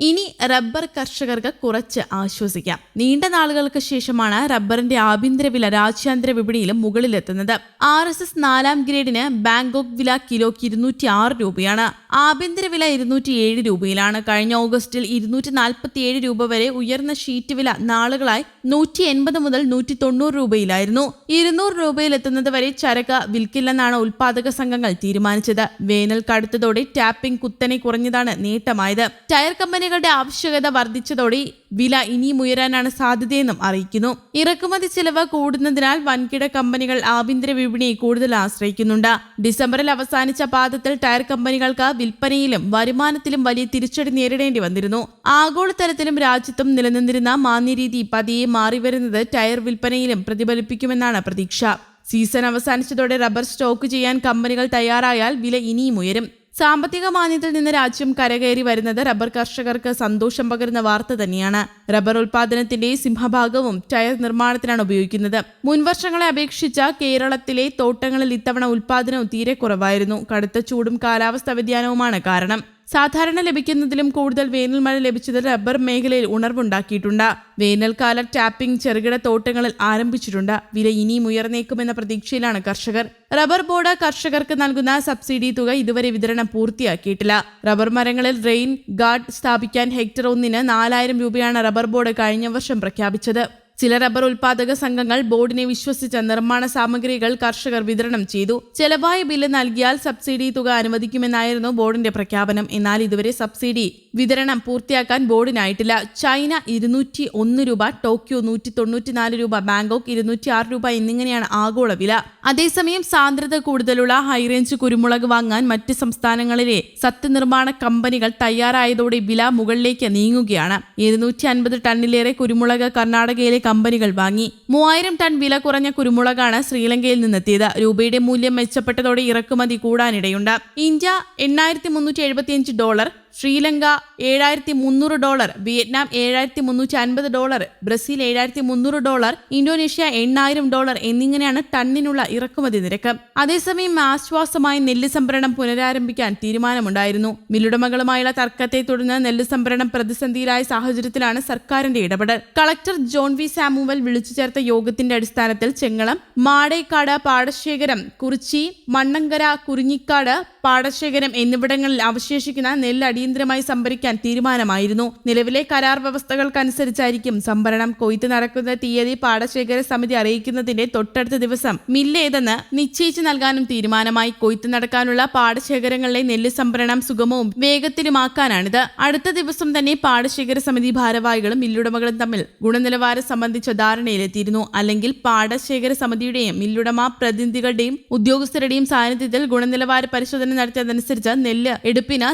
ഇനി റബ്ബർ കർഷകർക്ക് കുറച്ച് ആശ്വസിക്കാം. നീണ്ട നാളുകൾക്ക് ശേഷമാണ് റബ്ബറിന്റെ ആഭ്യന്തര വില രാജ്യാന്തര വിപണിയിലും മുകളിലെത്തുന്നത്. ആർ എസ് എസ് നാലാം ഗ്രേഡിന് ബാങ്കോക്ക് വില കിലോയ്ക്ക് ഇരുന്നൂറ്റി ആറ് രൂപയാണ്. ആഭ്യന്തര വില ഇരുന്നൂറ്റി ഏഴ് രൂപയിലാണ്. കഴിഞ്ഞ ഓഗസ്റ്റിൽ ഇരുന്നൂറ്റി നാൽപ്പത്തി ഏഴ് രൂപ വരെ ഉയർന്ന ഷീറ്റ് വില നാളുകളായി നൂറ്റി എൺപത് മുതൽ നൂറ്റി തൊണ്ണൂറ് രൂപയിലായിരുന്നു. ഇരുന്നൂറ് രൂപയിലെത്തുന്നത് വരെ ചരക്ക് വിൽക്കില്ലെന്നാണ് ഉൽപാദക സംഘങ്ങൾ തീരുമാനിച്ചത്. വേനൽ കടുത്തതോടെ ടാപ്പിംഗ് കുത്തനെ കുറഞ്ഞതാണ് നേട്ടമായത്. ടയർ കമ്പനികളുടെ ആവശ്യകത വർദ്ധിച്ചതോടെ വില ഇനിയും ഉയരാനാണ് സാധ്യതയെന്നും അറിയിക്കുന്നു. ഇറക്കുമതി ചെലവ് കൂടുന്നതിനാൽ വൻകിട കമ്പനികൾ ആഭ്യന്തര വിപണിയെ കൂടുതൽ ആശ്രയിക്കുന്നുണ്ട്. ഡിസംബറിൽ അവസാനിച്ച പാദത്തിൽ ടയർ കമ്പനികൾക്ക് വിൽപ്പനയിലും വരുമാനത്തിലും വലിയ തിരിച്ചടി നേരിടേണ്ടി വന്നിരുന്നു. ആഗോളതലത്തിലും രാജ്യത്തും നിലനിന്നിരുന്ന മാന്യരീതി പതിയെ മാറിവരുന്നത് ടയർ വിൽപ്പനയിലും പ്രതിഫലിപ്പിക്കുമെന്നാണ് പ്രതീക്ഷ. സീസൺ അവസാനിച്ചതോടെ റബ്ബർ സ്റ്റോക്ക് ചെയ്യാൻ കമ്പനികൾ തയ്യാറായാൽ വില ഇനിയും ഉയരും. സാമ്പത്തിക മാന്യത്തിൽ നിന്ന് രാജ്യം കരകയറി വരുന്നത് റബ്ബർ കർഷകർക്ക് സന്തോഷം പകരുന്ന വാർത്ത തന്നെയാണ്. റബ്ബർ ഉൽപാദനത്തിന്റെ സിംഹഭാഗവും ടയർ നിർമ്മാണത്തിനാണ് ഉപയോഗിക്കുന്നത്. മുൻവർഷങ്ങളെ അപേക്ഷിച്ച കേരളത്തിലെ തോട്ടങ്ങളിൽ ഇത്തവണ ഉൽപാദനവും തീരെ കുറവായിരുന്നു. കടുത്ത ചൂടും കാലാവസ്ഥാ വ്യതിയാനവുമാണ് കാരണം. സാധാരണ ലഭിക്കുന്നതിലും കൂടുതൽ വേനൽ മഴ ലഭിച്ചത് റബ്ബർ മേഖലയിൽ ഉണർവുണ്ടാക്കിയിട്ടുണ്ട്. വേനൽക്കാല ടാപ്പിംഗ് ചെറുകിട തോട്ടങ്ങളിൽ ആരംഭിച്ചിട്ടുണ്ട്. വില ഇനിയും ഉയർന്നേക്കുമെന്ന പ്രതീക്ഷയിലാണ് കർഷകർ. റബ്ബർ ബോർഡ് കർഷകർക്ക് നൽകുന്ന സബ്സിഡി തുക ഇതുവരെ വിതരണം പൂർത്തിയാക്കിയിട്ടില്ല. റബ്ബർ മരങ്ങളിൽ റെയിൻ ഗാർഡ് സ്ഥാപിക്കാൻ ഹെക്ടർ ഒന്നിന് നാലായിരം രൂപയാണ് റബ്ബർ ബോർഡ് കഴിഞ്ഞ വർഷം പ്രഖ്യാപിച്ചത്. ചില റബ്ബർ ഉൽപാദക സംഘങ്ങൾ ബോർഡിനെ വിശ്വസിച്ച നിർമ്മാണ സാമഗ്രികൾ കർഷകർ വിതരണം ചെയ്തു. ചെലവായ ബില്ല് നൽകിയാൽ സബ്സിഡി തുക അനുവദിക്കുമെന്നായിരുന്നു ബോർഡിന്റെ പ്രഖ്യാപനം. എന്നാൽ ഇതുവരെ സബ്സിഡി വിതരണം പൂർത്തിയാക്കാൻ ബോർഡിനായിട്ടില്ല. ചൈന ഇരുന്നൂറ്റി ഒന്ന് രൂപ ടോക്കിയോ നൂറ്റി തൊണ്ണൂറ്റിനാല് രൂപ ബാങ്കോക്ക് ഇരുന്നൂറ്റി ആറ് രൂപ എന്നിങ്ങനെയാണ് ആഗോള വില. അതേസമയം സാന്ദ്രത കൂടുതലുള്ള ഹൈറേഞ്ച് കുരുമുളക് വാങ്ങാൻ മറ്റ് സംസ്ഥാനങ്ങളിലെ സത്യനിർമ്മാണ കമ്പനികൾ തയ്യാറായതോടെ വില മുകളിലേക്ക് നീങ്ങുകയാണ്. ഇരുന്നൂറ്റി അൻപത് ടണ്ണിലേറെ കുരുമുളക് കർണാടകയിലെ കമ്പനികൾ വാങ്ങി. മൂവായിരം ടൺ വില കുറഞ്ഞ കുരുമുളകാണ് ശ്രീലങ്കയിൽ നിന്നെത്തിയത്. രൂപയുടെ മൂല്യം മെച്ചപ്പെട്ടതോടെ ഇറക്കുമതി കൂടാനിടയുണ്ട്. ഇന്ത്യ എണ്ണായിരത്തി മുന്നൂറ്റി എഴുപത്തിയഞ്ച് ഡോളർ ശ്രീലങ്ക ഏഴായിരത്തി മുന്നൂറ് ഡോളർ വിയറ്റ്നാം ഏഴായിരത്തി മുന്നൂറ്റി അൻപത് ഡോളർ ബ്രസീൽ ഏഴായിരത്തി മുന്നൂറ് ഡോളർ ഇന്തോനേഷ്യ എണ്ണായിരം ഡോളർ എന്നിങ്ങനെയാണ് ടണ്ണിനുള്ള ഇറക്കുമതി നിരക്ക്. അതേസമയം ആശ്വാസമായി നെല്ല് സംഭരണം പുനരാരംഭിക്കാൻ തീരുമാനമുണ്ടായിരുന്നു. മില്ലുടമകളുമായുള്ള തർക്കത്തെ തുടർന്ന് നെല്ല് സംഭരണം പ്രതിസന്ധിയിലായ സാഹചര്യത്തിലാണ് സർക്കാരിന്റെ ഇടപെടൽ. കളക്ടർ ജോൺ വി സാമുവൽ വിളിച്ചു ചേർത്ത യോഗത്തിന്റെ അടിസ്ഥാനത്തിൽ ചെങ്ങളം മാടേക്കാട് പാടശേഖരം കുറിച്ചി മണ്ണങ്കര കുറിഞ്ഞിക്കാട് പാടശേഖരം എന്നിവിടങ്ങളിൽ അവശേഷിക്കുന്ന നെല്ല് അടിയന്തരമായി സംഭരിക്കാൻ തീരുമാനമായിരുന്നു. നിലവിലെ കരാർ വ്യവസ്ഥകൾക്കനുസരിച്ചായിരിക്കും സംഭരണം. കൊയ്ത്ത് നടക്കുന്ന തീയതി പാടശേഖര സമിതി അറിയിക്കുന്നതിന്റെ തൊട്ടടുത്ത ദിവസം മില്ല് ഏതെന്ന് നിശ്ചയിച്ചു നൽകാനും തീരുമാനമായി. കൊയ്ത്ത് നടക്കാനുള്ള പാടശേഖരങ്ങളിലെ നെല്ല് സംഭരണം സുഗമവും വേഗത്തിലുമാക്കാനാണിത്. അടുത്ത ദിവസം തന്നെ പാടശേഖര സമിതി ഭാരവാഹികളും മില്ലുടമകളും തമ്മിൽ ഗുണനിലവാരം സംബന്ധിച്ച ധാരണയിലെത്തിയിരുന്നു. അല്ലെങ്കിൽ പാടശേഖര സമിതിയുടെയും മില്ലുടമ പ്രതിനിധികളുടെയും ഉദ്യോഗസ്ഥരുടെയും സാന്നിധ്യത്തിൽ ഗുണനിലവാര പരിശോധന നടത്തിയതനുസരിച്ച് നെല്ല് എടുപ്പിന്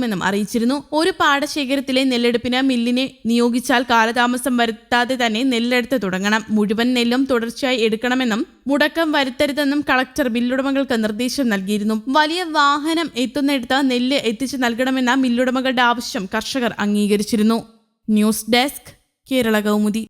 ധാരണയുണ്ടാകുമെന്നും അറിയിച്ചിരുന്നു. ഒരു പാടശേഖരത്തിലെ നെല്ലെടുപ്പിന് മില്ലിനെ നിയോഗിച്ചാൽ കാലതാമസം വരുത്താതെ തന്നെ നെല്ലെടുത്ത് തുടങ്ങണം. മുഴുവൻ നെല്ലും തുടർച്ചയായി എടുക്കണമെന്നും മുടക്കം വരുത്തരുതെന്നും കളക്ടർ മില്ലുടമകൾക്ക് നിർദ്ദേശം നൽകിയിരുന്നു. വലിയ വാഹനം എത്തുന്നിടത്ത് നെല്ല് എത്തിച്ചു നൽകണമെന്ന മില്ലുടമകളുടെ ആവശ്യം കർഷകർ അംഗീകരിച്ചിരുന്നു. News desk Kerala Kaumudi.